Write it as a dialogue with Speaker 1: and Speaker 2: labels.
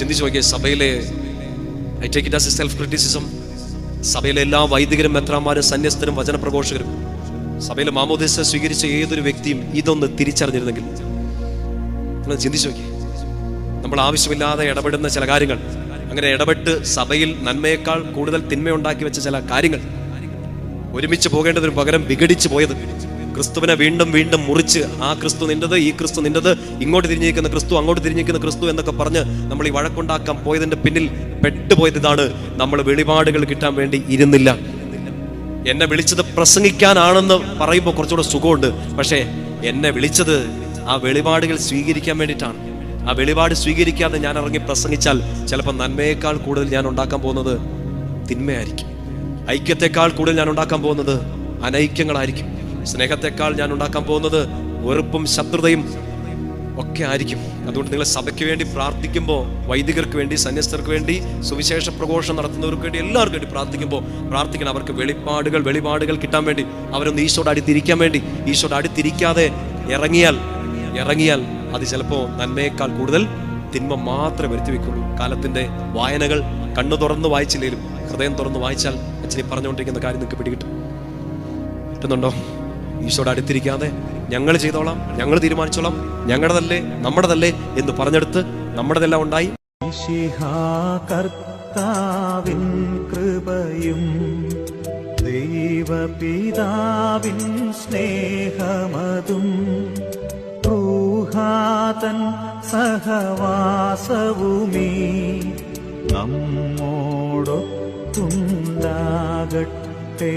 Speaker 1: ചിന്തിച്ചു നോക്കിയ സഭയിലെ I take it as a self criticism സഭയിലെ എല്ലാ വൈദികരും മെത്രാന്മാരും സന്യസ്തരും വചനപ്രഘോഷകരും സഭയിലെ മാമോദിസ സ്വീകരിച്ച ഏതൊരു വ്യക്തിയും ഇതൊന്ന് തിരിച്ചറിഞ്ഞിരുന്നെങ്കിൽ. ചിന്തിച്ചു നോക്കി നമ്മൾ ആവശ്യമില്ലാതെ ഇടപെടുന്ന ചില കാര്യങ്ങൾ അങ്ങനെ ഇടപെട്ട് സഭയിൽ നന്മയേക്കാൾ കൂടുതൽ തിന്മയുണ്ടാക്കി വെച്ച ചില കാര്യങ്ങൾ ഒരുമിച്ച് പോകേണ്ടതിന് പകരം വിഘടിച്ചു പോയത് ക്രിസ്തുവിനെ വീണ്ടും വീണ്ടും മുറിച്ച് ആ ക്രിസ്തു നിന്റത് ഈ ക്രിസ്തു നിന്റത് ഇങ്ങോട്ട് തിരിഞ്ഞിരിക്കുന്ന ക്രിസ്തു അങ്ങോട്ട് തിരിഞ്ഞിരിക്കുന്ന ക്രിസ്തു എന്നൊക്കെ പറഞ്ഞ് നമ്മൾ ഈ വഴക്കുണ്ടാക്കാൻ പോയതിന്റെ പിന്നിൽ പെട്ടുപോയത് ഇതാണ്. നമ്മൾ വെളിപാടുകൾ കിട്ടാൻ വേണ്ടി ഇരുന്നില്ല. എന്നെ വിളിച്ചത് പ്രസംഗിക്കാനാണെന്ന് പറയുമ്പോൾ കുറച്ചുകൂടെ സുഖമുണ്ട്. പക്ഷേ എന്നെ വിളിച്ചത് ആ വെളിപാടുകൾ സ്വീകരിക്കാൻ വേണ്ടിയിട്ടാണ്. ആ വെളിപാട് സ്വീകരിക്കാതെ ഞാൻ ഇറങ്ങി പ്രസംഗിച്ചാൽ ചിലപ്പോൾ നന്മയേക്കാൾ കൂടുതൽ ഞാൻ ഉണ്ടാക്കാൻ പോകുന്നത് തിന്മയായിരിക്കും. ഐക്യത്തെക്കാൾ കൂടുതൽ ഞാൻ ഉണ്ടാക്കാൻ പോകുന്നത് അനൈക്യങ്ങളായിരിക്കും. സ്നേഹത്തെക്കാൾ ഞാൻ ഉണ്ടാക്കാൻ പോകുന്നത് വെറുപ്പും ശത്രുതയും ഒക്കെ ആയിരിക്കും. അതുകൊണ്ട് നിങ്ങൾ സഭയ്ക്ക് വേണ്ടി പ്രാർത്ഥിക്കുമ്പോൾ വൈദികർക്ക് വേണ്ടി സന്യസ്തർക്ക് വേണ്ടി സുവിശേഷ പ്രഘോഷം നടത്തുന്നവർക്ക് വേണ്ടി എല്ലാവർക്കും വേണ്ടി പ്രാർത്ഥിക്കുമ്പോൾ പ്രാർത്ഥിക്കണം. അവർക്ക് വെളിപ്പാടുകൾ വെളിപാടുകൾ കിട്ടാൻ വേണ്ടി. അവരൊന്ന് ഈശോട് അടുത്തിരിക്കാൻ വേണ്ടി. ഈശോട് അടുത്തിരിക്കാതെ ഇറങ്ങിയാൽ ഇറങ്ങിയാൽ അത് ചിലപ്പോൾ നന്മയേക്കാൾ കൂടുതൽ തിന്മ മാത്രമേ വരുത്തി വെക്കുള്ളൂ കാലത്തിന്റെ വായനകൾ കണ്ണു തുറന്ന് വായിച്ചില്ലെങ്കിലും ഹൃദയം തുറന്ന് വായിച്ചാൽ അച്ഛനെ പറഞ്ഞുകൊണ്ടിരിക്കുന്ന കാര്യം നിങ്ങൾക്ക് പിടികിട്ടും. കിട്ടുന്നുണ്ടോ? ഈശോയുടെ അടുത്തിരിക്കാതെ ഞങ്ങൾ ചെയ്തോളാം ഞങ്ങൾ തീരുമാനിച്ചോളാം ഞങ്ങളുടേതല്ലേ നമ്മുടെതല്ലേ എന്ന് പറഞ്ഞെടുത്ത് നമ്മുടെതെല്ലാം ഉണ്ടായി.
Speaker 2: കർത്താവിൻ കൃപയും ദൈവപിതാവിൻ സ്നേഹമതും റൂഹാതൻ സഹവാസവുമീ നമ്മോടൊത്തുണ്ടാകട്ടെ.